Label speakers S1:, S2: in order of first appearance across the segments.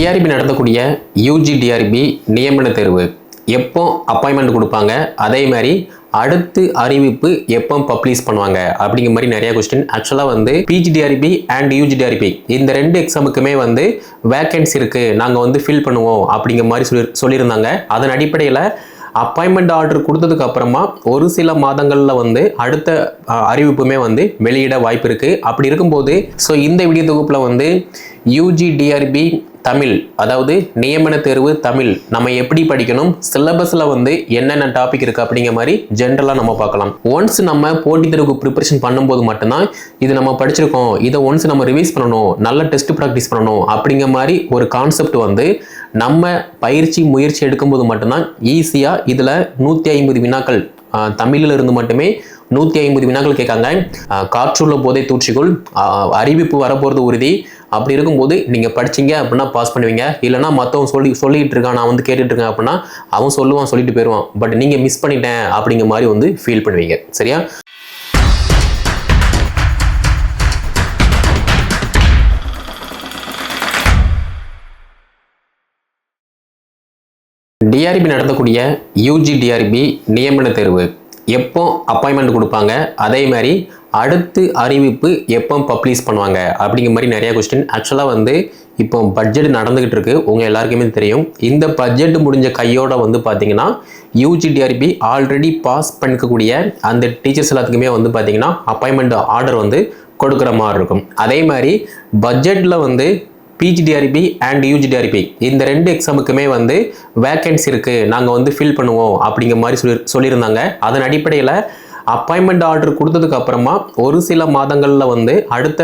S1: TRP நடத்தக்கூடிய UG TRP நியமன தேர்வு. எப்போ அப்பாயின்மெண்ட் கொடுப்பாங்க? அதே மாதிரி அடுத்து அறிவிப்பு எப்போ பப்ளிஷ் பண்ணுவாங்க? அப்படிங்கிற மாதிரி நிறைய கொஸ்டின் ஆக்சுவலாக வந்து பிஜிடிஆர்பி அண்ட் யூஜிடிஆர்பி இந்த ரெண்டு எக்ஸாமுக்குமே வந்து வேக்கன்சி இருக்குது நாங்கள் வந்து ஃபில் பண்ணுவோம். அப்படிங்கிற மாதிரி சொல்லி சொல்லியிருந்தாங்க. அதன் அடிப்படையில் அப்பாயின்மெண்ட் ஆர்டர் கொடுத்ததுக்கு அப்புறமா ஒரு சில மாதங்களில் வந்து அடுத்த அறிவிப்புமே வந்து வெளியிட வாய்ப்பு இருக்குது அப்படி இருக்கும்போது ஸோ இந்த வீடியோ தொகுப்பில் வந்து யூஜி டிஆர்பி தமிழ் அதாவது நியமன தேர்வு தமிழ். நம்ம எப்படி படிக்கணும்? சிலபஸில் வந்து என்னென்ன டாபிக் இருக்குது அப்படிங்கிற மாதிரி ஜென்ரலாக நம்ம பார்க்கலாம். ஒன்ஸ் நம்ம போட்டித் தேர்வுக்கு ப்ரிப்பரேஷன் பண்ணும்போது மட்டும்தான் இது நம்ம படிச்சிருக்கோம். இதை ஒன்ஸ் நம்ம ரிவைஸ் பண்ணணும். நல்ல டெஸ்ட் ப்ராக்டிஸ் பண்ணணும் அப்படிங்கிற மாதிரி ஒரு கான்செப்ட் வந்து நம்ம பயிற்சி முயற்சி எடுக்கும்போது மட்டும்தான் ஈஸியாக இதில் நூற்றி ஐம்பது வினாக்கள் தமிழில் இருந்து மட்டுமே நூற்றி ஐம்பது வினாக்கள் கேட்காங்க. காற்றுள்ள போதை தூற்றிக்குள் அறிவிப்பு வரப்போகிறது உறுதி. அப்படி இருக்கும்போது நீங்கள் படிச்சீங்க அப்படின்னா பாஸ் பண்ணுவீங்க. இல்லைனா மற்றவன் சொல்லி சொல்லிகிட்டு இருக்கான் நான் வந்து கேட்டுட்டு இருக்கேன் அப்படின்னா அவன் சொல்லுவான் சொல்லிட்டு போயிடுவான். பட் நீங்கள் மிஸ் பண்ணிட்டேன் அப்படிங்கிற மாதிரி வந்து ஃபீல் பண்ணுவீங்க. சரியா? டிஆர்பி நடத்தக்கூடிய யூஜி டிஆர்பி நியமன தேர்வு. எப்போ அப்பாயின்மெண்ட் கொடுப்பாங்க? அதே மாதிரி அடுத்து அறிவிப்பு எப்போ பப்ளிஷ் பண்ணுவாங்க? அப்படிங்கிற மாதிரி நிறையா கொஸ்டின் ஆக்சுவலாக வந்து இப்போ பட்ஜெட் நடந்துக்கிட்டு இருக்கு. உங்கள் எல்லாருக்குமே தெரியும். இந்த பட்ஜெட் முடிஞ்ச கையோட வந்து பார்த்தீங்கன்னா யூஜிடிஆர்பி ஆல்ரெடி பாஸ் பண்ணிக்கக்கூடிய அந்த டீச்சர்ஸ் எல்லாத்துக்குமே வந்து பார்த்தீங்கன்னா அப்பாயின்மெண்ட் ஆர்டர் வந்து கொடுக்குற மாதிரி இருக்கும். அதே மாதிரி பட்ஜெட்டில் வந்து பிஜிடிஆர்பி அண்ட் யூஜிடிஆர்பி இந்த ரெண்டு எக்ஸாமுக்குமே வந்து வேக்கன்சி இருக்குது நாங்கள் வந்து ஃபில் பண்ணுவோம் அப்படிங்கிற மாதிரி சொல்லி சொல்லியிருந்தாங்க. அதன் அடிப்படையில் அப்பாயின்மெண்ட் ஆர்டர் கொடுத்ததுக்கு அப்புறமா ஒரு சில மாதங்களில் வந்து அடுத்த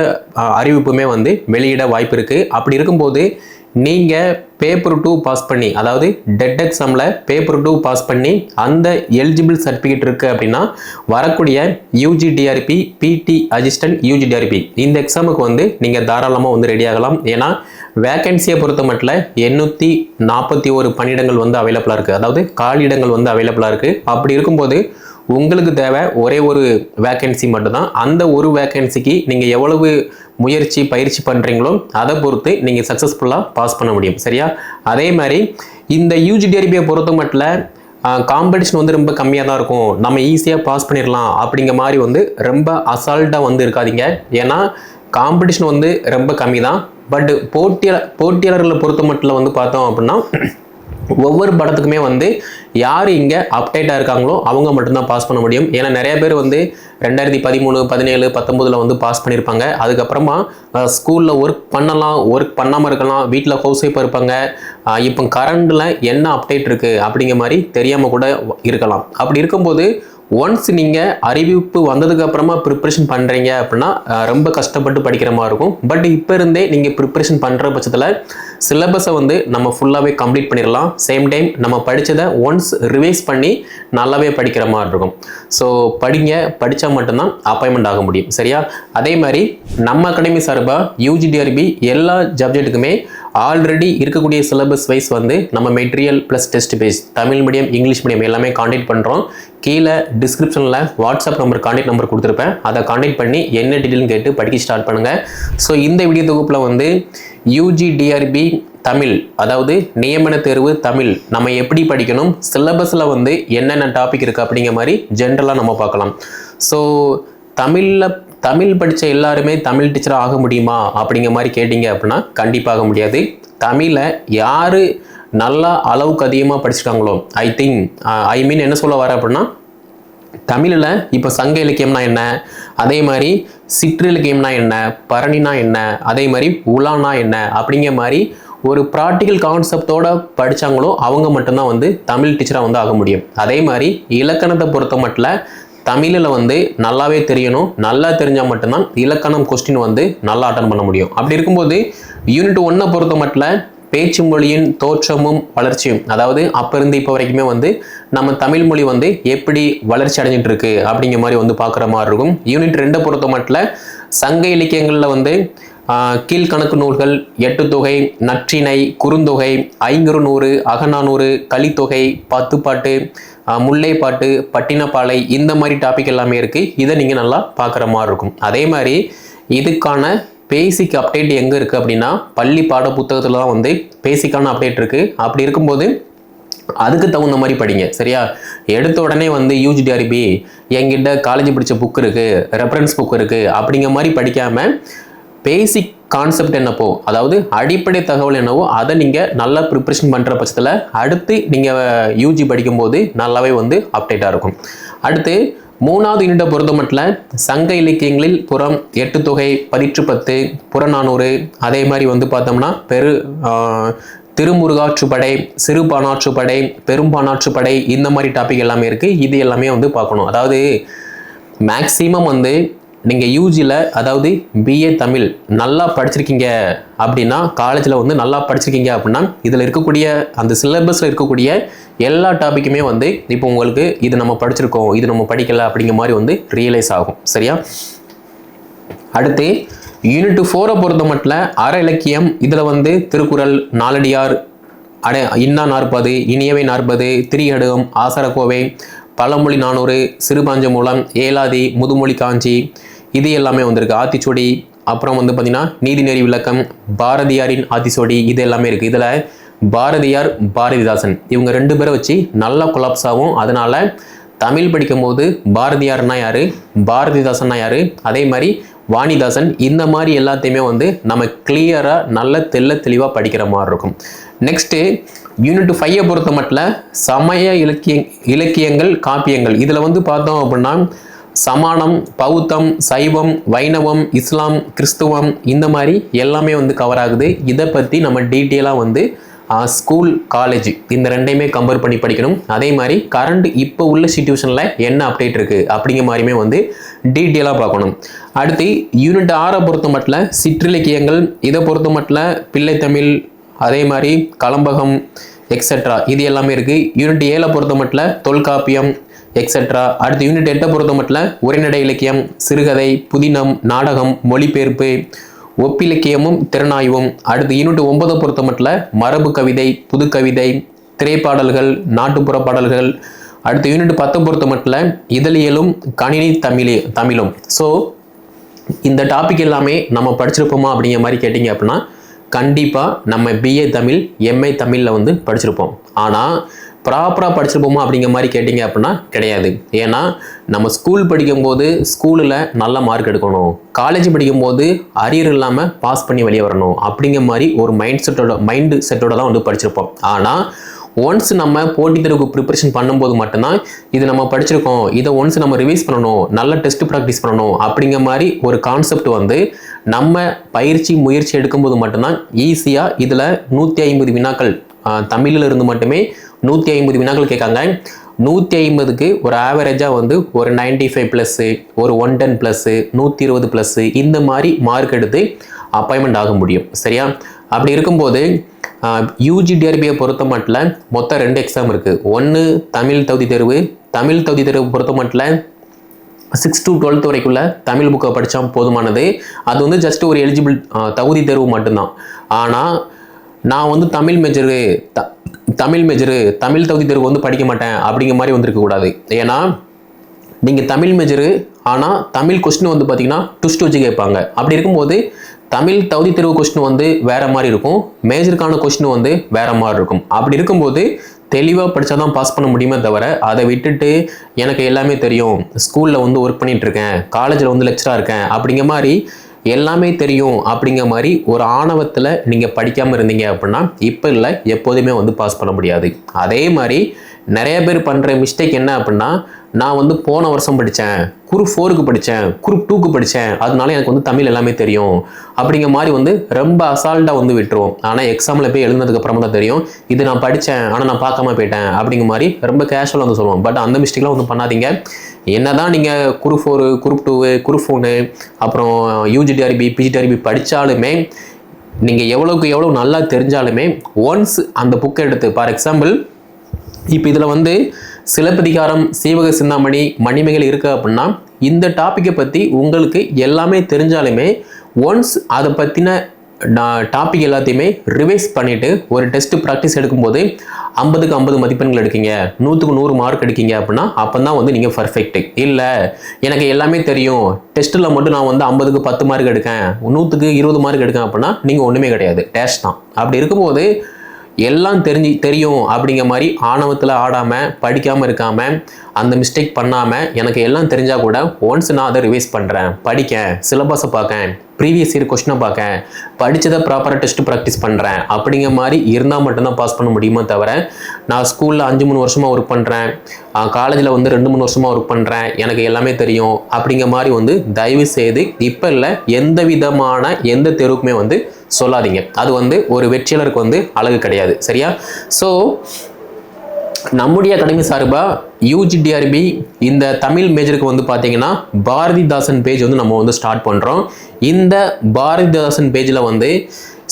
S1: அறிவிப்புமே வந்து வெளியிட வாய்ப்பு இருக்குது அப்படி இருக்கும்போது நீங்கள் பேப்பர் டூ பாஸ் பண்ணி அதாவது டெட் எக்ஸாமில் பேப்பர் டூ பாஸ் பண்ணி அந்த எலிஜிபிள் சர்டிஃபிகேட் இருக்குது அப்படின்னா வரக்கூடிய UG TRB BT assistant UG TRB இந்த எக்ஸாமுக்கு வந்து நீங்கள் தாராளமாக வந்து ரெடி ஆகலாம். ஏன்னா வேக்கன்சியை பொறுத்த மட்டும் எண்ணூற்றி நாற்பத்தி ஒரு பணியிடங்கள் வந்து அவைலபிளாக இருக்குது அதாவது காலியிடங்கள் வந்து அவைலபிளாக இருக்குது அப்படி இருக்கும்போது உங்களுக்கு தேவை ஒரே ஒரு வேக்கன்சி மட்டும்தான். அந்த ஒரு வேக்கன்சிக்கு நீங்கள் எவ்வளவு முயற்சி பயிற்சி பண்ணுறீங்களோ அதை பொறுத்து நீங்கள் சக்ஸஸ்ஃபுல்லாக பாஸ் பண்ண முடியும். சரியா? அதே மாதிரி இந்த யூஜிடிஆர்பியை பொறுத்த மட்டும் காம்படிஷன் வந்து ரொம்ப கம்மியாக தான் இருக்கும். நம்ம ஈஸியாக பாஸ் பண்ணிடலாம் அப்படிங்கிற மாதிரி வந்து ரொம்ப அசால்ட்டாக வந்து இருக்காதீங்க. ஏன்னா காம்படிஷன் வந்து ரொம்ப கம்மி தான். பட் போட்டியாளர் போட்டியாளர்களை பொறுத்த மட்டும் வந்து பார்த்தோம் அப்படின்னா ஒவ்வொரு படத்துக்குமே வந்து யார் இங்கே அப்டேட்டாக இருக்காங்களோ அவங்க மட்டும்தான் பாஸ் பண்ண முடியும். ஏன்னா நிறைய பேர் வந்து ரெண்டாயிரத்தி பதிமூணு பதினேழு பத்தொம்போதில் வந்து பாஸ் பண்ணியிருப்பாங்க அதுக்கப்புறமா ஸ்கூலில் ஒர்க் பண்ணலாம் ஒர்க் பண்ணாமல் இருக்கலாம் வீட்டில் ஹவுஸ் ஒய்ஃபாக இருப்பாங்க. இப்போ கரண்டில் என்ன அப்டேட் இருக்குது அப்படிங்கிற மாதிரி தெரியாமல் கூட இருக்கலாம். அப்படி இருக்கும்போது ஒன்ஸ் நீங்கள் அறிவிப்பு வந்ததுக்கு அப்புறமா ப்ரிப்ரேஷன் பண்ணுறீங்க அப்படின்னா ரொம்ப கஷ்டப்பட்டு படிக்கிற மாதிரி இருக்கும். பட் இப்போ இருந்தே நீங்கள் ப்ரிப்ரேஷன் பண்ணுற பட்சத்தில் சிலபஸை வந்து நம்ம ஃபுல்லாகவே கம்ப்ளீட் பண்ணிடலாம். சேம் டைம் நம்ம படித்ததை ஒன்ஸ் ரிவைஸ் பண்ணி நல்லாவே படிக்கிற மாதிரி இருக்கும். ஸோ படிங்க. படித்தா மட்டும்தான் அப்பாயின்மெண்ட் ஆக முடியும். சரியா? அதே மாதிரி நம்ம அகாடமி சார்பாக யூஜிடிஆர்பி எல்லா சப்ஜெக்ட்டுக்குமே ஆல்ரெடி இருக்கக்கூடிய சிலபஸ் வைஸ் வந்து நம்ம material plus test page Tamil medium English medium எல்லாமே காண்டாக்ட் பண்ணுறோம் கீழே டிஸ்கிரிப்ஷனில் வாட்ஸ்அப் நம்பர் காண்டாக்ட் நம்பர் கொடுத்துருப்பேன். அதை காண்டாக்ட் பண்ணி என்ன டீட்டெயில்னு கேட்டு படிக்க ஸ்டார்ட் பண்ணுங்கள் ஸோ இந்த வீடியோ தொகுப்பில் வந்து யூஜிடிஆர்பி தமிழ் அதாவது நியமன தேர்வு தமிழ் நம்ம எப்படி படிக்கணும் சிலபஸில் வந்து என்னென்ன டாபிக் இருக்குது அப்படிங்கிற மாதிரி ஜென்ரலாக நம்ம பார்க்கலாம். ஸோ தமிழில் தமிழ் படித்த எல்லாருமே தமிழ் டீச்சராக ஆக முடியுமா அப்படிங்கிற மாதிரி கேட்டிங்க அப்படின்னா கண்டிப்பாக ஆக முடியாது. தமிழை யார் நல்லா அளவுக்கு அதிகமாக படிச்சிருக்காங்களோ ஐ திங்க் ஐ மீன் என்ன சொல்ல வர அப்படின்னா தமிழில் இப்போ சங்க இலக்கியம்னா என்ன அதே மாதிரி சிற்றிலக்கியம்னா என்ன பரணினா என்ன அதே மாதிரி உலானா என்ன அப்படிங்கிற மாதிரி ஒரு ப்ராக்டிக்கல் கான்செப்டோட படித்தாங்களோ அவங்க மட்டும்தான் வந்து தமிழ் டீச்சராக வந்து ஆக முடியும். அதே மாதிரி இலக்கணத்தை பொறுத்த மட்டும் தமிழில் வந்து நல்லாவே தெரியணும் நல்லா தெரிஞ்சால் மட்டும்தான் இலக்கணம் கொஸ்டின் வந்து நல்லா அட்டன் பண்ண முடியும். அப்படி இருக்கும்போது யூனிட் ஒன்றை பொறுத்த மட்டும் பேச்சு மொழியின் தோற்றமும் வளர்ச்சியும் அதாவது அப்போ இருந்து இப்போ வரைக்குமே வந்து நம்ம தமிழ் மொழி வந்து எப்படி வளர்ச்சி அடைஞ்சிட்டு இருக்கு அப்படிங்கிற மாதிரி வந்து பார்க்குற மாதிரி இருக்கும். யூனிட் ரெண்டை பொறுத்த மட்டும் சங்க இலக்கியங்களில் வந்து கீழ்கணக்கு கீழ்க்கணக்கு நூல்கள் எட்டு தொகை நற்றிணை குறுந்தொகை ஐங்குறு நூறு அகநானூறு கலித்தொகை பத்துப்பாட்டு முல்லைப்பாட்டு பட்டினப்பாலை இந்த மாதிரி டாபிக் எல்லாமே இருக்குது இதை நீங்கள் நல்லா பார்க்குற மாதிரி இருக்கும். அதே மாதிரி இதுக்கான பேசிக் அப்டேட் எங்கே இருக்குது அப்படின்னா பள்ளி பாட புத்தகத்தில் தான் வந்து பேசிக்கான அப்டேட் இருக்குது அப்படி இருக்கும்போது அதுக்கு தகுந்த மாதிரி படிங்க சரியா? எடுத்த உடனே வந்து யூஜிடிஆர்பி என்கிட்ட காலேஜ் படித்த புக் இருக்குது ரெஃபரன்ஸ் புக் இருக்குது அப்படிங்கிற மாதிரி படிக்காமல் பேசிக் கான்செப்ட் என்னப்போ? அதாவது அடிப்படை தகவல் என்னவோ அதை நீங்கள் நல்லா ப்ரிப்ரேஷன் பண்ணுற பட்சத்தில் அடுத்து நீங்கள் யூஜி படிக்கும்போது நல்லாவே வந்து அப்டேட்டாக இருக்கும். அடுத்து மூணாவது யூனிட்டை பொறுத்த மட்டும் சங்க இலக்கியங்களில் புறம் எட்டு தொகை பதிற்று பத்து புறநானூறு அதே மாதிரி வந்து பார்த்தோம்னா பெரு திருமுருகாற்றுப்படை சிறுபானாற்றுப்படை பெரும்பானாற்றுப்படை இந்த மாதிரி டாபிக் எல்லாமே இருக்குது இது எல்லாமே வந்து பார்க்கணும். அதாவது மேக்ஸிமம் வந்து நீங்கள் யூஜியில் அதாவது பிஏ தமிழ் நல்லா படிச்சிருக்கீங்க அப்படின்னா காலேஜில் வந்து நல்லா படிச்சிருக்கீங்க அப்படின்னா இதில் இருக்கக்கூடிய அந்த சிலபஸில் இருக்கக்கூடிய எல்லா டாப்பிக்குமே வந்து இப்போ உங்களுக்கு இது நம்ம படிச்சிருக்கோம் இது நம்ம படிக்கல அப்படிங்கிற மாதிரி வந்து ரியலைஸ் ஆகும். சரியா? அடுத்து யூனிட் ஃபோரை பொறுத்த மட்டும் அற இலக்கியம் இதில் வந்து திருக்குறள் நாலடியார் அட இன்னா நாற்பது இனியவை நாற்பது திரியடுகம் ஆசரக்கோவை பழமொழி நானூறு சிறுபாஞ்சமூலம் ஏலாதி முதுமொழி காஞ்சி இது எல்லாமே வந்திருக்கு. ஆத்திச்சூடி அப்புறம் வந்து பார்த்திங்கன்னா நீதிநெறி விளக்கம் பாரதியாரின் ஆத்திச்சூடி இது எல்லாமே இருக்குது இதில் பாரதியார் பாரதிதாசன். இவங்க ரெண்டு பேரை வச்சு நல்லா கொலாப்ஸ் ஆகும். அதனால் தமிழ் படிக்கும்போது பாரதியார்னா யார்? பாரதிதாசன்னா யார்? அதே மாதிரி வாணிதாசன் இந்த மாதிரி எல்லாத்தையுமே வந்து நம்ம கிளியராக நல்ல தெள்ள தெளிவாக படிக்கிற மாதிரி இருக்கும். நெக்ஸ்ட்டு யூனிட் ஃபைவை பொறுத்த மட்டும் சமய இலக்கிய இலக்கியங்கள் காப்பியங்கள். இதில் வந்து பார்த்தோம் அப்படின்னா சமானம் பௌத்தம் சைவம் வைணவம் இஸ்லாம் கிறிஸ்துவம் இந்த மாதிரி எல்லாமே வந்து கவர் ஆகுது. இதை பற்றி நம்ம டீட்டெயிலாக வந்து ஸ்கூல் காலேஜ் இந்த ரெண்டையுமே கம்பேர் பண்ணி படிக்கணும். அதே மாதிரி கரண்ட் இப்போ உள்ள சுச்சுவேஷனில் என்ன அப்டேட் இருக்குது அப்படிங்கிற மாதிரியுமே வந்து டீட்டெயிலாக பார்க்கணும். அடுத்து யூனிட் ஆறை பொறுத்த மட்டும் சிற்றிலக்கியங்கள் இதை பொறுத்த மட்டும் பிள்ளைத்தமிழ் அதே மாதிரி கலம்பகம் எக்ஸெட்ரா இது எல்லாமே இருக்குது யூனிட் ஏழை பொறுத்த மட்டும் தொல்காப்பியம் எக்ஸெட்ரா அடுத்து யூனிட் எட்டை பொறுத்த மட்டும் உரைநடை இலக்கியம் சிறுகதை புதினம் நாடகம் மொழிபெயர்ப்பு ஒப்பிலக்கியமும் திறனாய்வும். அடுத்து யூனிட் ஒன்பதை பொறுத்த மட்டும் மரபு கவிதை புதுக்கவிதை திரைப்பாடல்கள் நாட்டுப்புற பாடல்கள். அடுத்து யூனிட் பத்தை பொறுத்த மட்டும் இதழியலும் கணினி தமிழே தமிழும். ஸோ இந்த டாபிக் எல்லாமே நம்ம படிச்சிருப்போமா அப்படிங்கிற மாதிரி கேட்டிங்க அப்படின்னா கண்டிப்பாக நம்ம பிஏ தமிழ் எம்ஏ தமிழில் வந்து படிச்சிருப்போம். ஆனால் ப்ராப்பராக படிச்சிருப்போமா அப்படிங்கிற மாதிரி கேட்டிங்க அப்படின்னா கிடையாது. ஏன்னா நம்ம ஸ்கூல் படிக்கும்போது ஸ்கூலில் நல்ல மார்க் எடுக்கணும். காலேஜ் படிக்கும்போது அரியர் இல்லாமல் பாஸ் பண்ணி வெளியே வரணும் அப்படிங்கிற மாதிரி ஒரு மைண்ட் செட்டோட மைண்டு செட்டோட தான் வந்து படிச்சிருப்போம். ஆனால் ஒன்ஸ் நம்ம போட்டித் தேர்வுக்கு ப்ரிப்பரேஷன் பண்ணும்போது மட்டும்தான் இது நம்ம படிச்சிருக்கோம். இதை ஒன்ஸ் நம்ம ரிவைஸ் பண்ணணும் நல்ல டெஸ்ட் ப்ராக்டிஸ் பண்ணணும் அப்படிங்கிற மாதிரி ஒரு கான்செப்ட் வந்து நம்ம பயிற்சி முயற்சி எடுக்கும்போது மட்டும்தான் ஈஸியாக இதில் நூற்றி ஐம்பது வினாக்கள் தமிழில் இருந்து மட்டுமே நூற்றி ஐம்பது வினாக்கள் கேட்காங்க. நூற்றி ஐம்பதுக்கு ஒரு ஆவரேஜாக வந்து ஒரு நைன்டி ஃபைவ் ப்ளஸ்ஸு ஒரு ஒன் டென் ப்ளஸ்ஸு நூற்றி இருபது ப்ளஸ்ஸு இந்த மாதிரி மார்க் எடுத்து அப்பாயின்மெண்ட் ஆக முடியும். சரியா? அப்படி இருக்கும்போது யூஜி டிஆர்பியை பொறுத்த மட்டும் மொத்தம் ரெண்டு எக்ஸாம் இருக்குது ஒன்று தமிழ் தகுதி தேர்வு. தமிழ் தகுதி தேர்வு பொறுத்த மட்டும் சிக்ஸ் டு டுவெல்த் வரைக்குள்ள தமிழ் புக்கை படித்தா போதுமானது. அது வந்து ஜஸ்ட் ஒரு எலிஜிபிள் தகுதி தேர்வு மட்டும்தான். ஆனால் நான் வந்து தமிழ் மேஜரு த தமிழ் மேஜரு தமிழ் தகுதி தேர்வு வந்து படிக்க மாட்டேன் அப்படிங்கிற மாதிரி வந்திருக்கக்கூடாது ஏன்னா நீங்கள் தமிழ் மேஜரு ஆனால் தமிழ் கொஸ்டின் வந்து பார்த்தீங்கன்னா ட்விஸ்ட் வச்சு கேட்பாங்க. அப்படி இருக்கும்போது தமிழ் தகுதி தேர்வு கொஸ்டின் வந்து வேறு மாதிரி இருக்கும். மேஜருக்கான கொஸ்டின் வந்து வேறு மாதிரி இருக்கும். அப்படி இருக்கும்போது தெளிவாக படித்தா தான் பாஸ் பண்ண முடியுமே தவிர அதை விட்டுட்டு எனக்கு எல்லாமே தெரியும். ஸ்கூலில் வந்து ஒர்க் பண்ணிகிட்ருக்கேன் இருக்கேன். காலேஜில் வந்து லெக்சராக இருக்கேன். அப்படிங்கிற மாதிரி எல்லாமே தெரியும் அப்படிங்கிற மாதிரி ஒரு ஆணவத்தில் நீங்கள் படிக்காமல் இருந்தீங்க அப்படின்னா இப்போ இல்லை எப்போதுமே வந்து பாஸ் பண்ண முடியாது. அதே மாதிரி நிறைய பேர் பண்ணுற மிஸ்டேக் என்ன அப்படின்னா நான் வந்து போன வருஷம் படித்தேன் குரூப் ஃபோருக்கு படித்தேன் குரூப் டூக்கு படித்தேன் அதனால எனக்கு வந்து தமிழ் எல்லாமே தெரியும். அப்படிங்கிற மாதிரி வந்து ரொம்ப அசால்ட்டாக வந்து விட்டுருவோம். ஆனால் எக்ஸாமில் போய் எழுந்ததுக்கப்புறமா தான் தெரியும் இது நான் படித்தேன் ஆனால் நான் பார்க்காம போயிட்டேன் அப்படிங்கிற மாதிரி ரொம்ப கேஷுவலாக வந்து சொல்லுவோம். பட் அந்த மிஸ்டேக்லாம் வந்து பண்ணாதீங்க. என்ன தான் நீங்கள் group four group two group four அப்புறம் யூஜிடிஆர்பி பிஜிடிஆர்பி படித்தாலுமே நீங்கள் எவ்வளோக்கு எவ்வளோ நல்லா தெரிஞ்சாலுமே ஒன்ஸ் அந்த புக்கை எடுத்து ஃபார் எக்ஸாம்பிள் இப்போ இதில் வந்து சிலப்பதிகாரம் சீவக சிந்தாமணி மணிமேகலை இருக்குது அப்படின்னா இந்த டாப்பிக்கை பற்றி உங்களுக்கு எல்லாமே தெரிஞ்சாலுமே ஒன்ஸ் அதை பற்றின நான் டாபிக் எல்லாத்தையுமே ரிவைஸ் பண்ணிவிட்டு ஒரு டெஸ்ட்டு ப்ராக்டிஸ் எடுக்கும்போது ஐம்பதுக்கு ஐம்பது மதிப்பெண்கள் எடுக்கீங்க. நூற்றுக்கு நூறு மார்க் எடுக்கீங்க அப்படின்னா அப்போ தான் வந்து நீங்கள் பர்ஃபெக்ட் இல்லை எனக்கு எல்லாமே தெரியும். டெஸ்ட்டில் மட்டும் நான் வந்து ஐம்பதுக்கு பத்து மார்க் எடுக்கேன். நூற்றுக்கு இருபது மார்க் எடுக்கேன் அப்படின்னா நீங்கள் ஒன்றுமே கிடையாது. டேஷ் தான். அப்படி இருக்கும்போது எல்லாம் தெரிஞ்சு தெரியும் அப்படிங்கிற மாதிரி ஆணவத்தில் ஆடாமல் படிக்காமல் இருக்காமல் அந்த மிஸ்டேக் பண்ணாமல் எனக்கு எல்லாம் தெரிஞ்சால் கூட ஒன்ஸ் நான் அதை ரிவைஸ் பண்ணுறேன் படிக்கேன் சிலபஸை பார்க்கேன் ப்ரீவியஸ் இயர் கொஸ்டினை பார்க்கேன் படித்ததை ப்ராப்பராக டெஸ்ட் ப்ராக்டிஸ் பண்ணுறேன் அப்படிங்கிற மாதிரி இருந்தால் மட்டும்தான் பாஸ் பண்ண முடியுமே தவிர நான் ஸ்கூலில் அஞ்சு மூணு வருஷமாக ஒர்க் பண்ணுறேன் காலேஜில் வந்து ரெண்டு மூணு வருஷமாக ஒர்க் பண்ணுறேன் எனக்கு எல்லாமே தெரியும். அப்படிங்கிற மாதிரி வந்து தயவு செய்து இப்போ இல்லை எந்த விதமான எந்த தெருவுக்குமே வந்து சொல்லாதீங்க. அது வந்து ஒரு வெற்றியாளருக்கு வந்து அழகு கிடையாது. சரியா? ஸோ நம்முடைய அகாடமி சார்பாக யூஜிடிஆர்பி இந்த தமிழ் மேஜருக்கு வந்து பார்த்தீங்கன்னா பாரதிதாசன் பேஜ் வந்து நம்ம வந்து ஸ்டார்ட் பண்ணுறோம் இந்த பாரதிதாசன் பேஜில் வந்து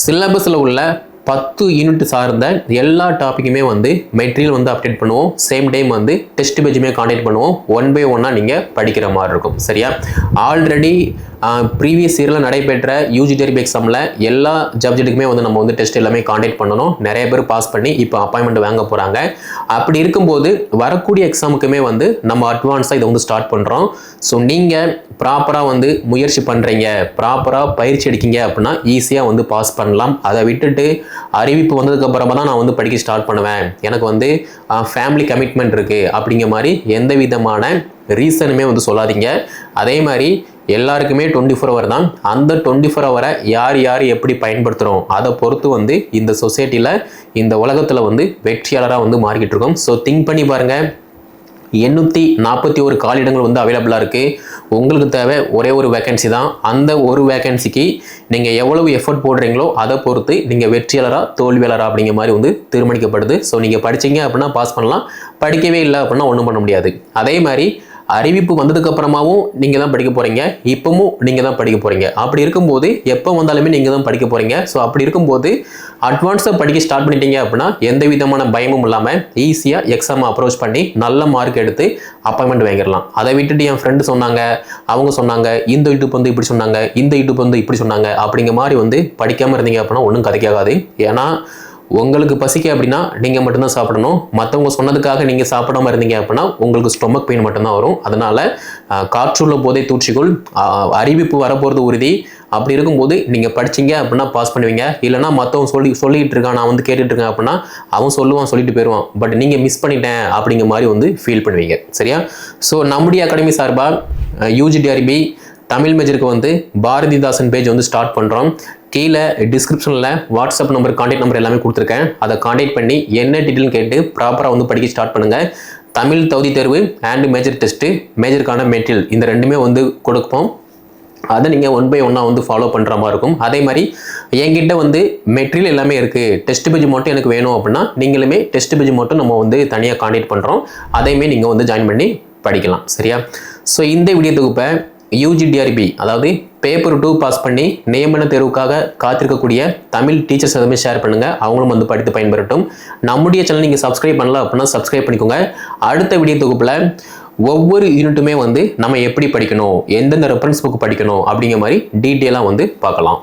S1: சிலபஸில் உள்ள பத்து யூனிட் சார்ந்த எல்லா டாப்பிக்குமே வந்து மெட்டீரியல் வந்து அப்டேட் பண்ணுவோம். சேம் டைம் வந்து டெஸ்ட் பேஜுமே கான்டெக்ட் பண்ணுவோம். ஒன் பை ஒன்னாக நீங்கள் படிக்கிற மாதிரி இருக்கும். சரியா? ஆல்ரெடி ப்ரீவியஸ் இயரில் நடைபெற்ற யூஜி டெரிபி எக்ஸாமில் எல்லா சப்ஜெக்ட்டுக்குமே வந்து நம்ம வந்து டெஸ்ட் எல்லாமே காண்டாக்ட் பண்ணணும். நிறைய பேர் பாஸ் பண்ணி இப்போ அப்பாயின்மெண்ட் வாங்க போகிறாங்க அப்படி இருக்கும்போது வரக்கூடிய எக்ஸாமுக்குமே வந்து நம்ம அட்வான்ஸாக இதை வந்து ஸ்டார்ட் பண்ணுறோம் ஸோ நீங்கள் ப்ராப்பராக வந்து முயற்சி பண்ணுறீங்க ப்ராப்பராக பயிற்சி எடுக்கீங்க அப்படின்னா ஈஸியாக வந்து பாஸ் பண்ணலாம். அதை விட்டுட்டு அறிவிப்பு வந்ததுக்கப்புறமா தான் நான் வந்து படிக்க ஸ்டார்ட் பண்ணுவேன். எனக்கு வந்து ஃபேமிலி கமிட்மெண்ட் இருக்குது அப்படிங்கிற மாதிரி எந்த விதமான ரீசனுமே வந்து சொல்லாதீங்க. அதே மாதிரி எல்லாருக்குமே டுவெண்ட்டி ஃபோர் ஹவர் தான். அந்த டுவெண்ட்டி ஃபோர் ஹவரை யார் யார் எப்படி பயன்படுத்துகிறோம் அதை பொறுத்து வந்து இந்த சொசைட்டியில் இந்த உலகத்தில் வந்து வெற்றியாளராக வந்து மாறிக்கிட்டு இருக்கோம். ஸோ திங்க் பண்ணி பாருங்கள் எண்ணூற்றி நாற்பத்தி ஒரு காலிடங்கள் வந்து அவைலபிளாக இருக்குது உங்களுக்கு தேவை ஒரே ஒரு வேகன்சி தான். அந்த ஒரு வேகன்சிக்கு நீங்கள் எவ்வளவு எஃபர்ட் போடுறீங்களோ அதை பொறுத்து நீங்கள் வெற்றியாளராக தோல்வியாளராக அப்படிங்கிற மாதிரி வந்து தீர்மானிக்கப்படுது. ஸோ நீங்கள் படிச்சீங்க அப்படின்னா பாஸ் பண்ணலாம். படிக்கவே இல்லை அப்படின்னா ஒன்றும் பண்ண முடியாது. அதே மாதிரி அறிவிப்பு வந்ததுக்கு அப்புறமாவும் நீங்கள் தான் படிக்க போகிறீங்க இப்பவும் நீங்கள் தான் படிக்க போகிறீங்க அப்படி இருக்கும்போது எப்போ வந்தாலுமே நீங்கள் தான் படிக்க போகிறீங்க ஸோ அப்படி இருக்கும்போது அட்வான்ஸாக படிக்க ஸ்டார்ட் பண்ணிட்டீங்க அப்படின்னா எந்த விதமான பயமும் இல்லாமல் ஈஸியாக எக்ஸாம் அப்ரோச் பண்ணி நல்ல மார்க் எடுத்து அப்பாயின்மெண்ட் வாங்கிடலாம். அதை விட்டுட்டு என் ஃப்ரெண்டு சொன்னாங்க அவங்க சொன்னாங்க இந்த யூடியூப் வந்து இப்படி சொன்னாங்க இந்த யூடியூப் வந்து இப்படி சொன்னாங்க அப்படிங்கிற மாதிரி வந்து படிக்காமல் இருந்தீங்க அப்படின்னா ஒன்றும் கதைக்காகாது. ஏன்னா உங்களுக்கு பசிக்க அப்படின்னா நீங்கள் மட்டும்தான் சாப்பிடணும். மற்றவங்க சொன்னதுக்காக நீங்கள் சாப்பிடாம இருந்தீங்க அப்படின்னா உங்களுக்கு ஸ்டொமக் பெயின் மட்டும்தான் வரும். அதனால் காற்றுள்ள போதை தூட்சிகள் அறிவிப்பு வரப்போகிறது உறுதி. அப்படி இருக்கும்போது நீங்கள் படிச்சீங்க அப்படின்னா பாஸ் பண்ணுவீங்க. இல்லைனா மற்றவங்க சொல்லி சொல்லிகிட்டு இருக்கான் நான் வந்து கேட்டுட்டு இருக்கேன் அப்படின்னா அவன் சொல்லுவான் சொல்லிட்டு போயிடுவான் பட் நீங்கள் மிஸ் பண்ணிட்டேன் அப்படிங்கிற மாதிரி வந்து ஃபீல் பண்ணுவீங்க. சரியா? ஸோ நம்முடைய அகாடமி சார்பாக யூஜிடிஆர்பி தமிழ் மேஜருக்கு வந்து பாரதிதாசன் பேஜ் வந்து ஸ்டார்ட் பண்ணுறோம் கீழே டிஸ்கிரிப்ஷனில் வாட்ஸ்அப் நம்பர் காண்டாக்ட் நம்பர் எல்லாமே கொடுத்துருக்கேன். அதை காண்டாக்ட் பண்ணி என்ன டீட்டெயில் கேட்டு ப்ராப்பராக வந்து படிக்க ஸ்டார்ட் பண்ணுங்கள் தமிழ் தகுதி தேர்வு அண்ட் மேஜர் டெஸ்ட்டு மேஜருக்கான மெட்டீரியல் இந்த ரெண்டுமே வந்து கொடுப்போம். அதை நீங்கள் ஒன் பை ஒன்னாக வந்து ஃபாலோ பண்ணுற மாதிரி இருக்கும். அதே மாதிரி என்கிட்ட வந்து மெட்டீரியல் எல்லாமே இருக்குது டெஸ்ட் பேஜ் மட்டும் எனக்கு வேணும் அப்படின்னா நீங்களுமே டெஸ்ட் பேஜ் மட்டும் நம்ம வந்து தனியாக காண்டாக்ட் பண்ணுறோம் அதையுமே நீங்கள் வந்து ஜாயின் பண்ணி படிக்கலாம். சரியா? ஸோ இந்த வீடியோ தொகுப்பை யூஜிடிஆர்பி அதாவது பேப்பர் டூ பாஸ் பண்ணி நியமன தேர்வுக்காக காத்திருக்கக்கூடிய தமிழ் டீச்சர்ஸ் எதுவுமே ஷேர் பண்ணுங்கள் அவங்களும் வந்து படித்து பயன்பெறட்டும். நம்முடைய சேனல் நீங்கள் சப்ஸ்கிரைப் பண்ணல அப்படின்னா சப்ஸ்கிரைப் பண்ணிக்கோங்க. அடுத்த வீடியோ தொகுப்பில் ஒவ்வொரு யூனிட்டுமே வந்து நம்ம எப்படி படிக்கணும் எந்தெந்த ரெஃபரன்ஸ் புக் படிக்கணும் அப்படிங்கிற மாதிரி டீட்டெயிலாக வந்து பார்க்கலாம்.